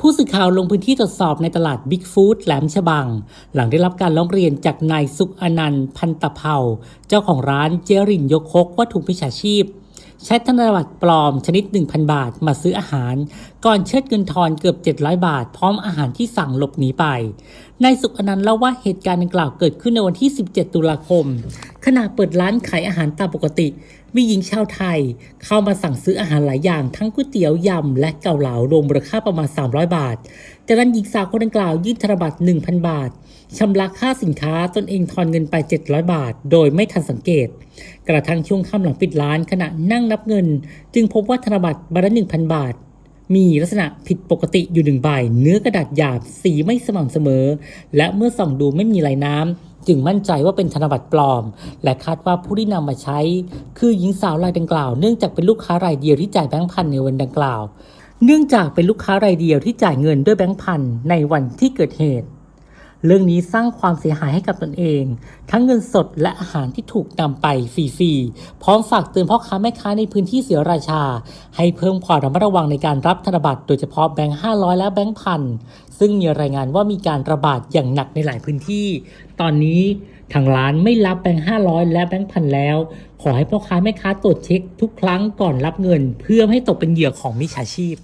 ผู้สื่อข่าวลงพื้นที่ตรวจสอบในตลาดบิ๊กฟู้ดแหลมฉบัง หลังได้รับการร้องเรียนจากนายสุขอนันต์พันตะเภาเจ้าของร้านเจริญยกคกว่าถูกมิจฉาชีพ ใช้ธนบัตรปลอมชนิด 1,000 บาทมาซื้ออาหาร ก่อนเชิดเงินทอนเกือบ 700 บาท พร้อมอาหารที่สั่งหลบหนีไป นายสุขอนันต์เล่าว่าเหตุการณ์ดังกล่าวเกิดขึ้นในวันที่ 17 ตุลาคม ขณะเปิดร้านขายอาหารตามปกติ มีหญิงชาวไทย เข้ามาสั่งซื้ออาหารหลายอย่าง ทั้งก๋วยเตี๋ยวยำและเกาเหลารวมมูลค่าประมาณ 300 บาท จากนั้นหญิงสาวคนดังกล่าวยื่นธนบัตร 1,000 บาทชำระค่าสินค้าตนเองทอนเงินไป 700 บาท โดยไม่ทันสังเกต กระทั่งช่วงค่ำหลังปิดร้านขณะนั่งนับเงิน จึงพบว่าธนบัตรใบละ1,000 บาท มีลักษณะผิดปกติอยู่หนึ่งใบ เนื้อกระดาษหยาบสีไม่สม่ำเสมอ และเมื่อส่องดูไม่มีลายน้ำจึงมั่นใจว่าเป็นธนบัตรปลอม และคาดว่าผู้ที่นำมาใช้ คือหญิงสาวรายดังกล่าวเนื่องจากเป็นลูกค้ารายเดียวที่จ่ายแบงค์พันในวันดังกล่าว เนื่องจากเป็นลูกค้ารายเดียวที่จ่ายเงินด้วยแบงค์พันในวันที่เกิดเหตุ เรื่องนี้สร้างความเสียหายให้กับตนเอง ทั้งเงินสดและอาหารที่ถูกนำไปฟรีๆพร้อมฝากเตือนพ่อค้าแม่ค้าในพื้นที่เสียราชา ให้เพิ่มความระมัดระวังในการรับธนบัตรโดยเฉพาะแบงค์500 และแบงค์พันซึ่งมีรายงานว่ามีการระบาดอย่างหนักในหลายพื้นที่ ตอนนี้ทางร้านไม่รับแบงค์500 และแบงค์พันแล้ว ขอให้พ่อค้าแม่ค้าตรวจเช็คทุกครั้งก่อนรับเงิน เพื่อไม่ให้ตกเป็นเหยื่อของมิจฉาชีพ